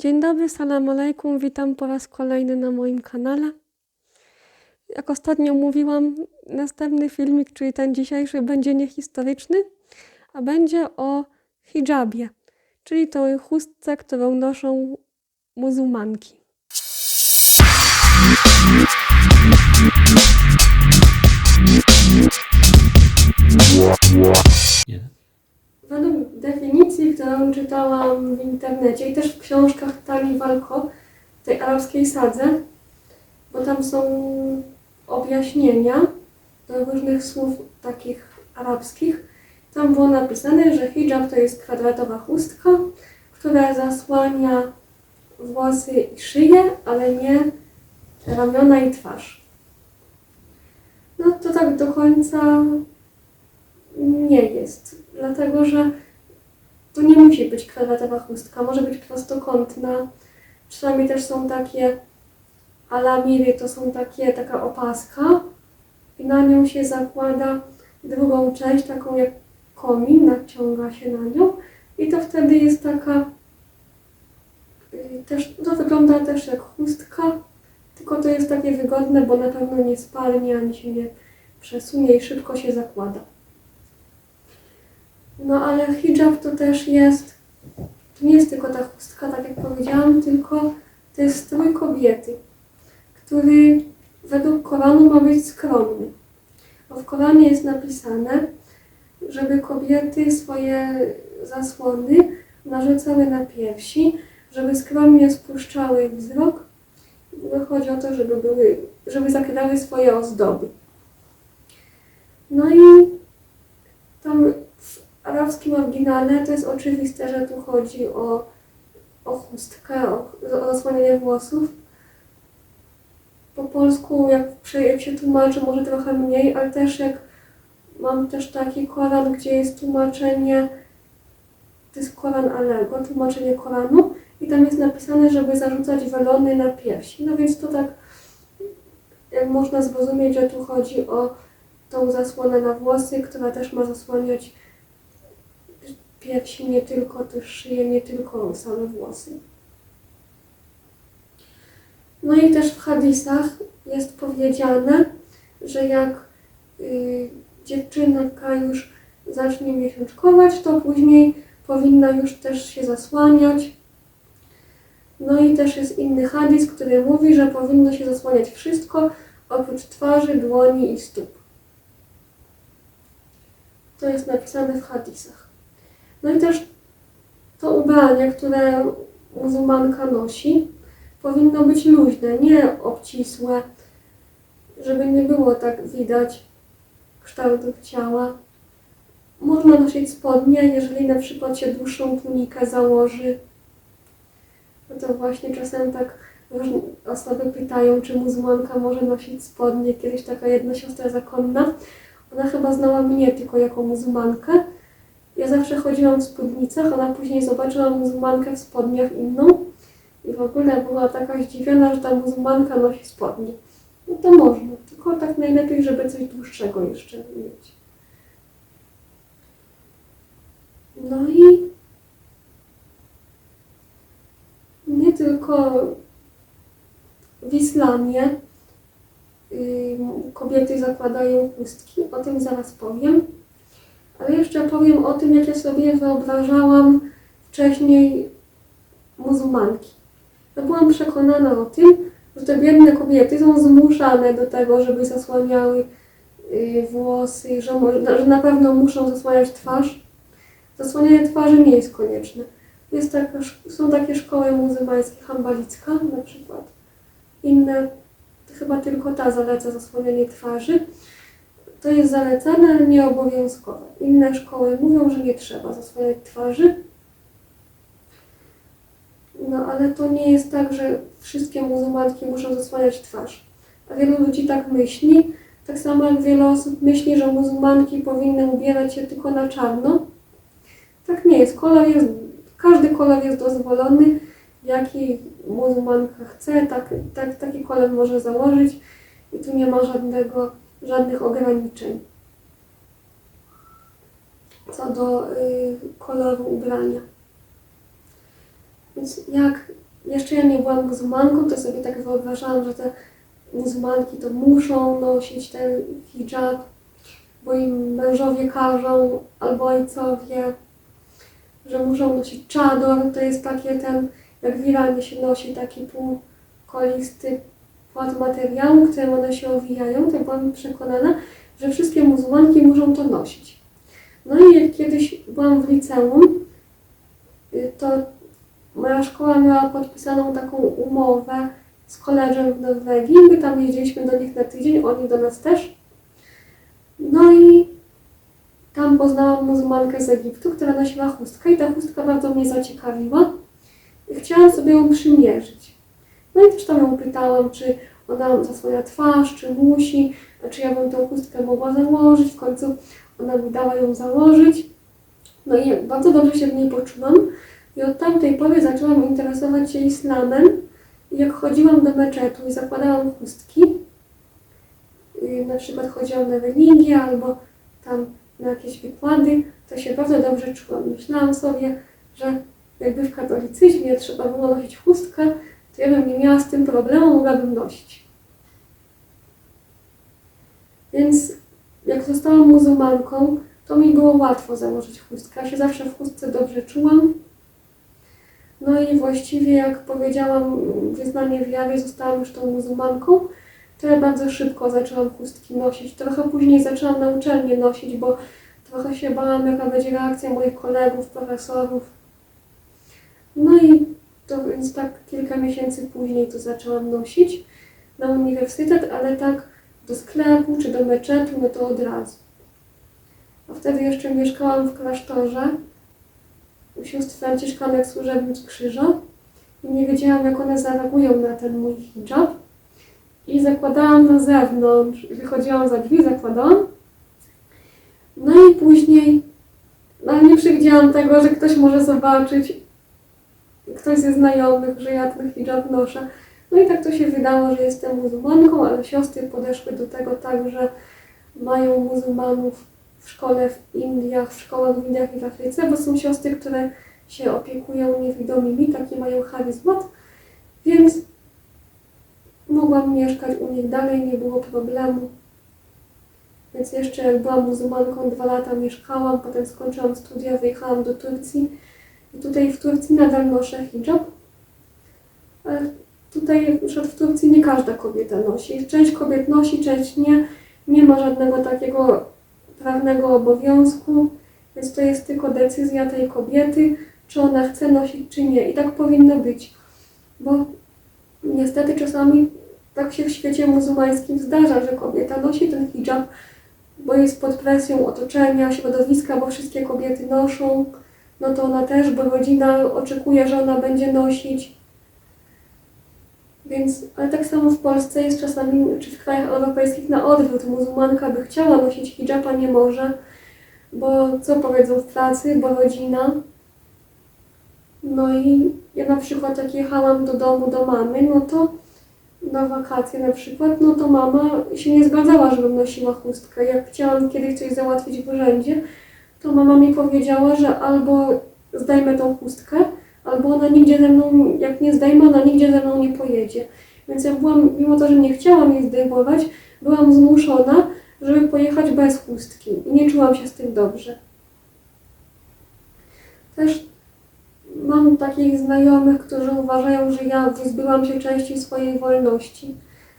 Dzień dobry, salam alaikum, witam po raz kolejny na moim kanale. Jak ostatnio mówiłam, następny filmik, czyli ten dzisiejszy, będzie niehistoryczny, a będzie o hijabie, czyli tej chustce, którą noszą muzułmanki. Według definicji, którą czytałam w internecie i też w książkach Tali Walko, tej arabskiej sadze, bo tam są objaśnienia do różnych słów takich arabskich, tam było napisane, że hijab to jest kwadratowa chustka, która zasłania włosy i szyję, ale nie ramiona i twarz. No to tak do końca nie jest, dlatego że to nie musi być kwadratowa chustka, może być prostokątna. Czasami też są takie alamiry, to są takie, taka opaska i na nią się zakłada drugą część, taką jak komin, naciąga się na nią i to wtedy jest taka y, też, to wygląda też jak chustka, tylko to jest takie wygodne, bo na pewno nie spalnie, ani się nie przesunie i szybko się zakłada. No ale hijab to też jest, to nie jest tylko ta chustka, tak jak powiedziałam, tylko to jest strój kobiety, który według Koranu ma być skromny. Bo w Koranie jest napisane, żeby kobiety swoje zasłony narzucały na piersi, żeby skromnie spuszczały wzrok. Chodzi o to, żeby, były, żeby zakrywały swoje ozdoby. No i tam arabskim oryginale to jest oczywiste, że tu chodzi o, o chustkę, o, o włosów. Po polsku, jak, jak się tłumaczy, może trochę mniej, ale też jak mam też taki Koran, gdzie jest tłumaczenie, to jest Koran Alego, tłumaczenie Koranu i tam jest napisane, żeby zarzucać welony na piersi. No więc to tak, jak można zrozumieć, że tu chodzi o tą zasłonę na włosy, która też ma zasłaniać piersi, nie tylko też szyję, nie tylko same włosy. No i też w hadisach jest powiedziane, że jak y, dziewczynka już zacznie miesiączkować, to później powinna już też się zasłaniać. No i też jest inny hadis, który mówi, że powinno się zasłaniać wszystko oprócz twarzy, dłoni i stóp. To jest napisane w hadisach. No i też to ubranie, które muzułmanka nosi, powinno być luźne, nie obcisłe, żeby nie było tak widać kształtów ciała. Można nosić spodnie, jeżeli na przykład się dłuższą tunikę założy. No to właśnie czasem tak osoby pytają, czy muzułmanka może nosić spodnie. Kiedyś taka jedna siostra zakonna, ona chyba znała mnie tylko jako muzułmankę. Ja zawsze chodziłam w spódnicach, ona później zobaczyła muzułmankę w spodniach inną i w ogóle była taka zdziwiona, że ta muzułmanka nosi spodnie. No to można, tylko tak najlepiej, żeby coś dłuższego jeszcze mieć. No i nie tylko w islamie kobiety zakładają chustki, o tym zaraz powiem. Ale jeszcze powiem o tym, jak ja sobie wyobrażałam wcześniej muzułmanki. Ja byłam przekonana o tym, że te biedne kobiety są zmuszane do tego, żeby zasłaniały y, włosy, że, że na pewno muszą zasłaniać twarz. Zasłanianie twarzy nie jest konieczne. Jest taka, są takie szkoły muzułmańskie, hambalicka na przykład. Inne, chyba tylko ta zaleca zasłanianie twarzy. To jest zalecane, ale nie obowiązkowe. Inne szkoły mówią, że nie trzeba zasłaniać twarzy. No ale to nie jest tak, że wszystkie muzułmanki muszą zasłaniać twarz. A wielu ludzi tak myśli. Tak samo jak wiele osób myśli, że muzułmanki powinny ubierać się tylko na czarno. Tak nie jest. Kolor jest, każdy kolor jest dozwolony. Jaki muzułmanka chce, tak, tak, taki kolor może założyć i tu nie ma żadnego, żadnych ograniczeń co do y, koloru ubrania. Więc jak jeszcze ja nie byłam muzułmanką, to sobie tak wyobrażałam, że te muzułmanki to muszą nosić ten hijab, bo im mężowie każą, albo ojcowie, że muszą nosić czador, to jest takie ten, jak w Iranie się nosi taki półkolisty płat materiału, którym one się owijają, to byłam przekonana, że wszystkie muzułmanki muszą to nosić. No i jak kiedyś byłam w liceum, y, to moja szkoła miała podpisaną taką umowę z koleżem w Norwegii. My tam jeździliśmy do nich na tydzień, oni do nas też. No i tam poznałam muzułmankę z Egiptu, która nosiła chustkę i ta chustka bardzo mnie zaciekawiła. Chciałam sobie ją przymierzyć. No i też tam ją pytałam, czy ona zasłania twarz, czy musi, czy ja bym tą chustkę mogła założyć. W końcu ona mi dała ją założyć. No i bardzo dobrze się w niej poczułam. I od tamtej pory zaczęłam interesować się islamem. I jak chodziłam do meczetu i zakładałam chustki, y, na przykład chodziłam na religię albo tam na jakieś wykłady, to się bardzo dobrze czułam. Myślałam sobie, że jakby w katolicyzmie trzeba było nosić chustkę, ja bym nie miała z tym problemu, mogłabym nosić. Więc jak zostałam muzułmanką, to mi było łatwo założyć chustkę. Ja się zawsze w chustce dobrze czułam. No i właściwie, jak powiedziałam wyznanie wiary, zostałam już tą muzułmanką, to ja bardzo szybko zaczęłam chustki nosić. Trochę później zaczęłam na uczelnię nosić, bo trochę się bałam, jaka będzie reakcja moich kolegów, profesorów. No i to więc tak kilka miesięcy później to zaczęłam nosić na uniwersytet, ale tak do sklepu czy do meczetu, no to od razu. A wtedy jeszcze mieszkałam w klasztorze u sióstr franciszkanek służebnic krzyża i nie wiedziałam, jak one zareagują na ten mój hijab. I zakładałam na zewnątrz, wychodziłam za drzwi, zakładałam. No i później, no nie przewidziałam tego, że ktoś może zobaczyć, ktoś ze znajomych, że ja ten hijab noszę. No i tak to się wydało, że jestem muzułmanką, ale siostry podeszły do tego tak, że mają muzułmanów w szkole w Indiach, w szkołach w Indiach i w Afryce, bo są siostry, które się opiekują niewidomymi, takie mają charyzmat, więc mogłam mieszkać u nich dalej, nie było problemu. Więc jeszcze jak byłam muzułmanką, dwa lata mieszkałam, potem skończyłam studia, wyjechałam do Turcji tutaj w Turcji nadal noszę hijab. Ale tutaj na w Turcji nie każda kobieta nosi. Część kobiet nosi, część nie. Nie ma żadnego takiego prawnego obowiązku, więc to jest tylko decyzja tej kobiety, czy ona chce nosić, czy nie. I tak powinno być, bo niestety czasami tak się w świecie muzułmańskim zdarza, że kobieta nosi ten hijab, bo jest pod presją otoczenia, środowiska, bo wszystkie kobiety noszą, no to ona też, bo rodzina oczekuje, że ona będzie nosić. Więc, ale tak samo w Polsce jest czasami, czy w krajach europejskich na odwrót. Muzułmanka by chciała nosić hijab, a nie może, bo co powiedzą w pracy, bo rodzina. No i ja na przykład jak jechałam do domu do mamy, no to na wakacje na przykład, no to mama się nie zgadzała, żebym nosiła chustkę. Jak chciałam kiedyś coś załatwić w urzędzie, to mama mi powiedziała, że albo zdejmę tą chustkę, albo ona nigdzie ze mną, jak nie zdejmę, ona nigdzie ze mną nie pojedzie. Więc ja byłam, mimo to, że nie chciałam jej zdejmować, byłam zmuszona, żeby pojechać bez chustki i nie czułam się z tym dobrze. Też mam takich znajomych, którzy uważają, że ja wyzbyłam się części swojej wolności,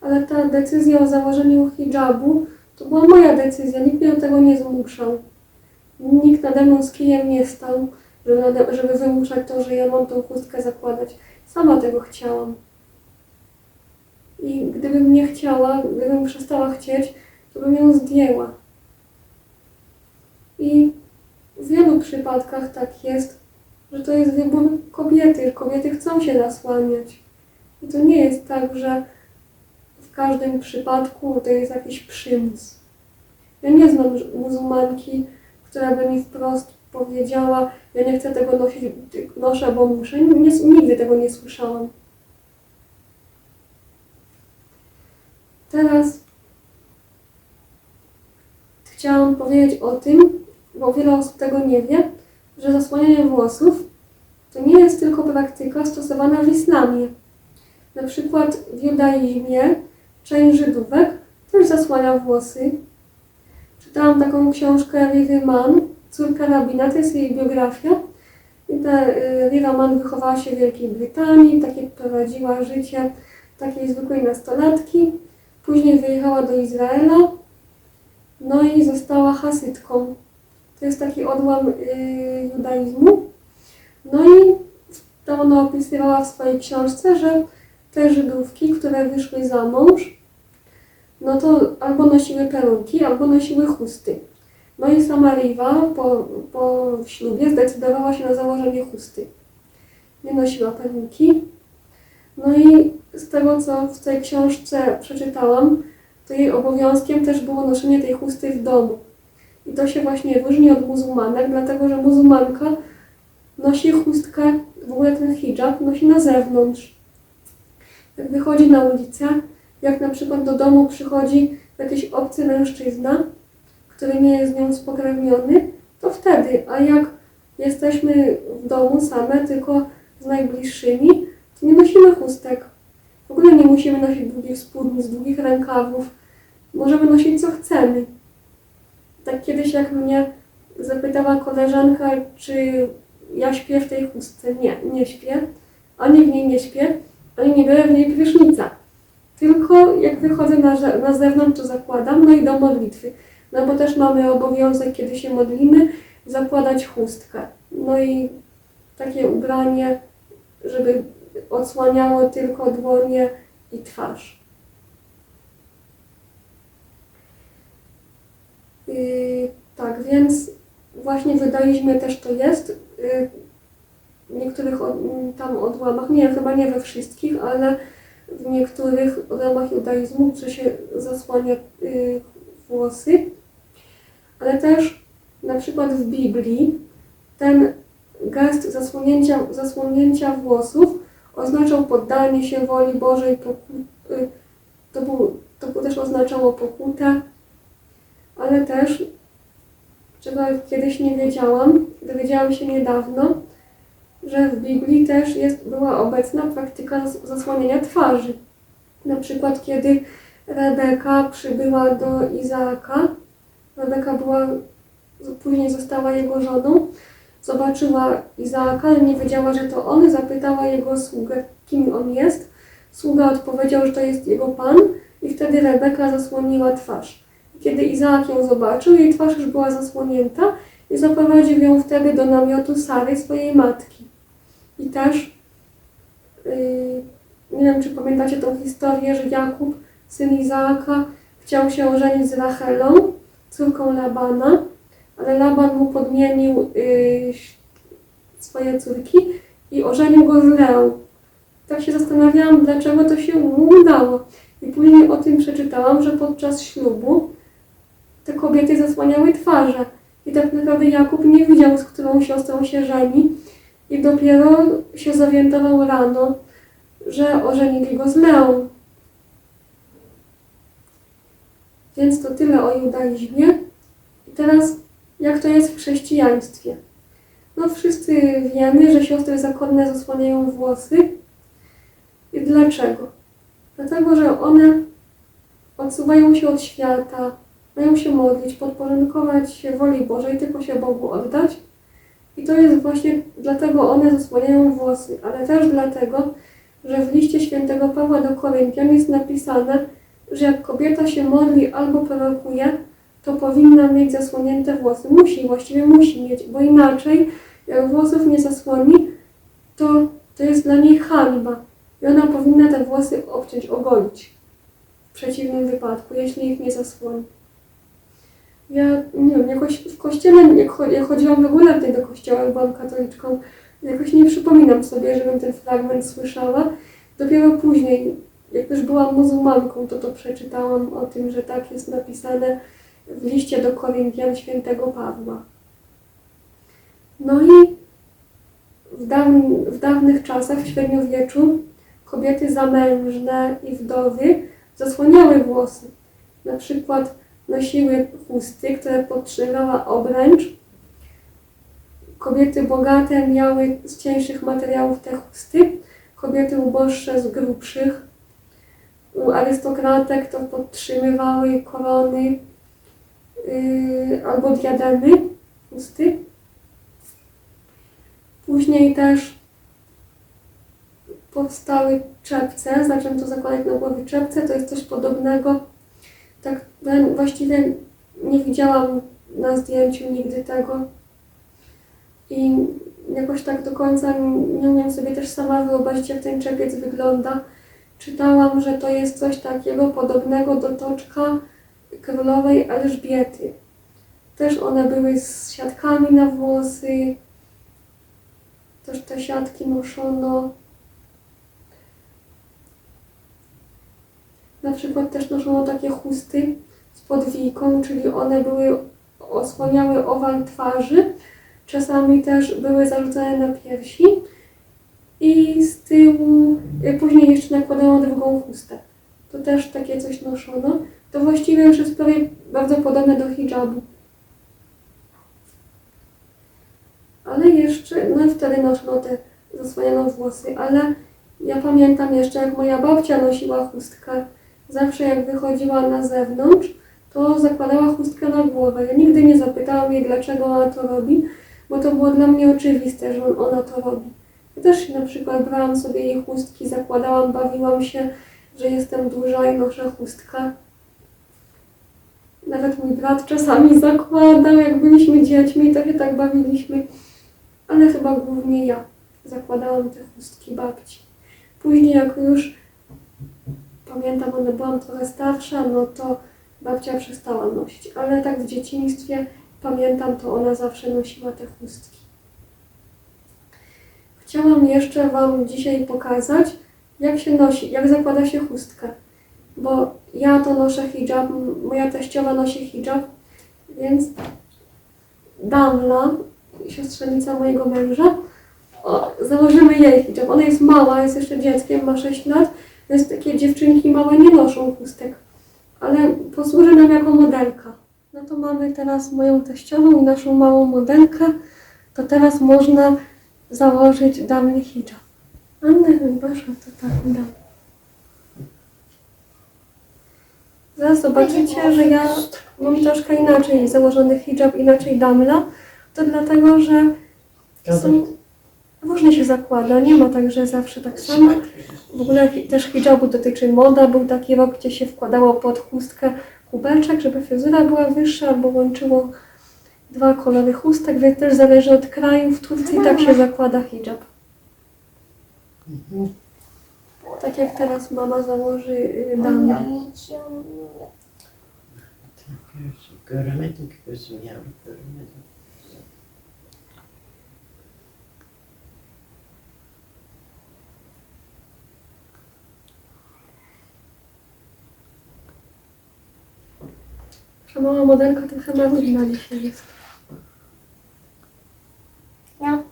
ale ta decyzja o założeniu hijabu to była moja decyzja, nikt mnie do tego nie zmuszał. Nikt nade mną z kijem nie stał żeby, żeby wymuszać to, że ja mam tą chustkę zakładać. Sama tego chciałam. I gdybym nie chciała, gdybym przestała chcieć, to bym ją zdjęła. I w wielu przypadkach tak jest, że to jest wybór kobiety. Kobiety chcą się zasłaniać. I to nie jest tak, że w każdym przypadku to jest jakiś przymus. Ja nie znam muzułmanki, która by mi wprost powiedziała, ja nie chcę tego nosić, noszę, bo muszę. Nie, nigdy tego nie słyszałam. Teraz chciałam powiedzieć o tym, bo wiele osób tego nie wie, że zasłanianie włosów to nie jest tylko praktyka stosowana w islamie. Na przykład w judaizmie część Żydówek też zasłania włosy. Czytałam taką książkę Riry Mann, Córka rabina, to jest jej biografia. I ta y, Rira Mann wychowała się w Wielkiej Brytanii, takie prowadziła życie takiej zwykłej nastolatki. Później wyjechała do Izraela, no i została hasytką. To jest taki odłam y, judaizmu. No i tam ona opisywała w swojej książce, że te Żydówki, które wyszły za mąż, no to albo nosiły peruki, albo nosiły chusty. No i sama Riva po, po ślubie zdecydowała się na założenie chusty. Nie nosiła peruki. No i z tego, co w tej książce przeczytałam, to jej obowiązkiem też było noszenie tej chusty w domu. I to się właśnie różni od muzułmanek, dlatego że muzułmanka nosi chustkę, w ogóle ten hijab nosi na zewnątrz. Jak wychodzi na ulicę, jak na przykład do domu przychodzi jakiś obcy mężczyzna, który nie jest z nią spokrewniony, to wtedy, a jak jesteśmy w domu same, tylko z najbliższymi, to nie nosimy chustek. W ogóle nie musimy nosić długich spódnic, długich rękawów. Możemy nosić co chcemy. Tak kiedyś jak mnie zapytała koleżanka, czy ja śpię w tej chustce. Nie, nie śpię. Ani w niej nie śpię, ani nie biorę w niej prysznica. Tylko jak wychodzę na, na zewnątrz, to zakładam, no i do modlitwy. No bo też mamy obowiązek, kiedy się modlimy, zakładać chustkę. No i takie ubranie, żeby odsłaniało tylko dłonie i twarz. Yy, tak, więc właśnie w judaizmie też to jest. Yy, niektórych od, tam odłamach, nie, chyba nie we wszystkich, ale w niektórych odłamach judaizmu, że się zasłania yy, włosy. Ale też na przykład w Biblii ten gest zasłonięcia, zasłonięcia włosów oznaczał poddanie się woli Bożej, poku, y, to, był, to też oznaczało pokutę, ale też, czego kiedyś nie wiedziałam, dowiedziałam się niedawno, że w Biblii też jest, była obecna praktyka zas- zasłaniania twarzy. Na przykład, kiedy Rebeka przybyła do Izaaka, Rebeka była, później została jego żoną, zobaczyła Izaaka, ale nie wiedziała, że to on, zapytała jego sługę, kim on jest. Sługa odpowiedział, że to jest jego pan i wtedy Rebeka zasłoniła twarz. Kiedy Izaak ją zobaczył, jej twarz już była zasłonięta i zaprowadził ją wtedy do namiotu Sary, swojej matki. I też, yy, nie wiem czy pamiętacie tą historię, że Jakub, syn Izaaka, chciał się ożenić z Rachelą, córką Labana, ale Laban mu podmienił yy, swoje córki i ożenił go z Leą. Tak się zastanawiałam, dlaczego to się mu udało. I później o tym przeczytałam, że podczas ślubu te kobiety zasłaniały twarze. I tak naprawdę Jakub nie widział, z którą siostrą się żeni. I dopiero się zorientował rano, że ożenili go z Leą. Więc to tyle o judaizmie. I teraz, jak to jest w chrześcijaństwie? No wszyscy wiemy, że siostry zakonne zasłaniają włosy. I dlaczego? Dlatego, że one odsuwają się od świata, mają się modlić, podporządkować się woli Bożej, tylko się Bogu oddać. I to jest właśnie dlatego one zasłaniają włosy, ale też dlatego, że w liście świętego Pawła do Koryntian jest napisane, że jak kobieta się modli albo prorokuje, to powinna mieć zasłonięte włosy. Musi, właściwie musi mieć, bo inaczej, jak włosów nie zasłoni, to to jest dla niej hańba. I ona powinna te włosy obciąć, ogolić. W przeciwnym wypadku, jeśli ich nie zasłoni. Ja nie wiem, jakoś w kościele, jak, jak chodziłam wtedy do kościoła, byłam katoliczką, jakoś nie przypominam sobie, żebym ten fragment słyszała. Dopiero później, jak już byłam muzułmanką, to to przeczytałam o tym, że tak jest napisane w liście do Koryntian świętego Pawła. No i w, dawn, w dawnych czasach, w średniowieczu, kobiety zamężne i wdowy zasłaniały włosy. Na przykład nosiły chusty, które podtrzymała obręcz, Kobiety bogate miały z cieńszych materiałów te chusty, kobiety uboższe z grubszych. U arystokratek to podtrzymywały korony yy, albo diademy chusty. Później też powstały czepce, zaczęto zakładać na głowy czepce, to jest coś podobnego. Tak właściwie nie widziałam na zdjęciu nigdy tego i jakoś tak do końca nie umiem sobie też sama wyobrazić, jak ten czepiec wygląda. Czytałam, że to jest coś takiego podobnego do toczka królowej Elżbiety. Też one były z siatkami na włosy, też te siatki noszono. Na przykład też noszono takie chusty z podwijką, czyli one były, osłaniały owal twarzy. Czasami też były zarzucane na piersi i z tyłu, y, później jeszcze nakładano drugą chustę. To też takie coś noszono. To właściwie już jest prawie bardzo podobne do hijabu. Ale jeszcze, no i wtedy noszono te zasłaniane włosy, ale ja pamiętam jeszcze, jak moja babcia nosiła chustkę. Zawsze jak wychodziła na zewnątrz, to zakładała chustkę na głowę. Ja nigdy nie zapytałam jej, dlaczego ona to robi, bo to było dla mnie oczywiste, że ona to robi. Ja też na przykład brałam sobie jej chustki, zakładałam, bawiłam się, że jestem duża i noszę chustkę. Nawet mój brat czasami zakładał, jak byliśmy dziećmi, to się tak bawiliśmy. Ale chyba głównie ja zakładałam te chustki babci. Później jak już pamiętam, one byłam trochę starsza, no to babcia przestała nosić. Ale tak w dzieciństwie pamiętam, to ona zawsze nosiła te chustki. Chciałam jeszcze Wam dzisiaj pokazać, jak się nosi, jak zakłada się chustkę. Bo ja to noszę hijab, moja teściowa nosi hijab, więc Damla, siostrzenica mojego męża, o, założymy jej hijab. Ona jest mała, jest jeszcze dzieckiem, ma 6 lat, więc takie dziewczynki małe nie noszą chustek. Ale posłuży nam jako modelka. No to mamy teraz moją teściową i naszą małą modelkę. To teraz można założyć damny hijab. Anny, proszę, to tak dam. Zaraz zobaczycie, że ja mam troszkę inaczej założony hijab, inaczej damla. To dlatego, że są, różnie się zakłada. Nie ma tak, że zawsze tak samo. W ogóle też hijabu dotyczy moda. Był taki rok, gdzie się wkładało pod chustkę kubeczek, żeby fryzura była wyższa, albo łączyło dwa kolory chustek, więc też zależy od kraju. W Turcji tak się zakłada hijab. Mhm. Tak jak teraz mama założy y, damę. Göremedim ki gözüm yavrum. Ta mała modelka trochę marudna dzisiaj jest. Ja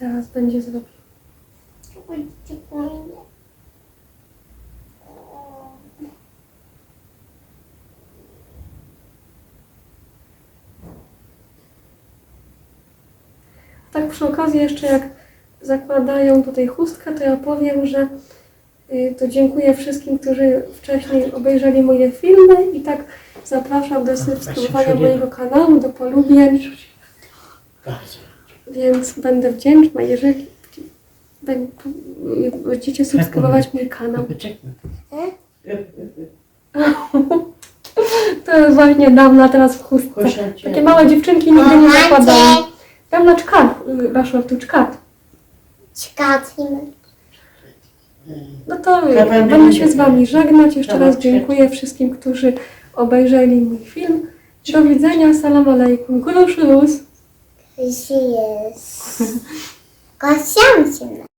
Zaraz będzie zrobił. Tak przy okazji jeszcze jak zakładają tutaj chustkę, to ja powiem, że to dziękuję wszystkim, którzy wcześniej obejrzeli moje filmy i tak zapraszam do subskrybowania mojego kanału, do polubień, Bardzo. więc będę wdzięczna, jeżeli bę- będziecie subskrybować mój kanał. To jest właśnie dawna teraz w chustce. Takie małe dziewczynki nigdy nie zakładają. Dawna czkat, y, weszła w tu czkat. Çıkartayım. No to Ja będę się z. Wami żegnać. Jeszcze raz dziękuję wszystkim, którzy obejrzeli mój film. Do widzenia, salam alaikum. Görüşürüz. Görüşürüz. Koşacağım şimdi.